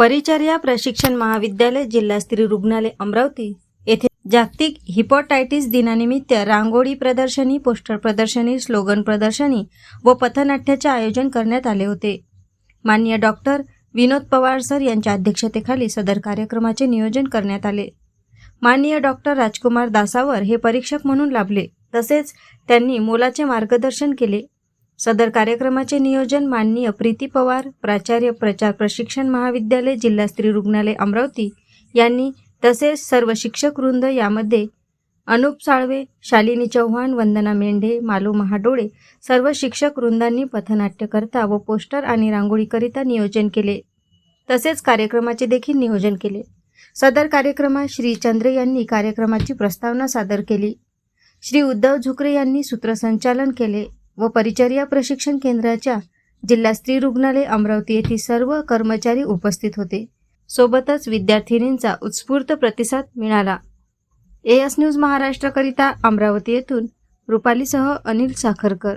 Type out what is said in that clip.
परिचर्या प्रशिक्षण महाविद्यालय जिल्हा स्त्री रुग्णालय अमरावती येथे जागतिक हिपोटायटिस दिनानिमित्त रांगोळी प्रदर्शनी पोस्टर प्रदर्शनी स्लोगन प्रदर्शनी व पथनाट्याचे आयोजन करण्यात आले होते. माननीय डॉक्टर विनोद पवार सर यांच्या अध्यक्षतेखाली सदर कार्यक्रमाचे नियोजन करण्यात आले. माननीय डॉक्टर राजकुमार दासावर हे परीक्षक म्हणून लाभले. तसेच त्यांनी मोलाचे मार्गदर्शन केले. सदर कार्यक्रमाचे नियोजन माननीय प्रीती पवार प्राचार्य प्रचार प्रशिक्षण महाविद्यालय जिल्हा स्त्री रुग्णालय अमरावती यांनी तसेच सर्व शिक्षक वृंद यामध्ये अनुप साळवे शालिनी चव्हाण वंदना मेंढे मालू महाडोळे सर्व शिक्षक वृंदांनी पथनाट्यकरता व पोस्टर आणि रांगोळीकरिता नियोजन केले. तसेच कार्यक्रमाचे देखील नियोजन केले. सदर कार्यक्रमात श्री चंद्रे यांनी कार्यक्रमाची प्रस्तावना सादर केली. श्री उद्धव झुकरे यांनी सूत्रसंचालन केले. व परिचर्या प्रशिक्षण केंद्राच्या जिल्हा स्त्री रुग्णालय अमरावती येथील सर्व कर्मचारी उपस्थित होते. सोबतच विद्यार्थिनींचा उत्स्फूर्त प्रतिसाद मिळाला. एस न्यूज महाराष्ट्रकरिता अमरावती येथून रुपालीसह अनिल साखरकर.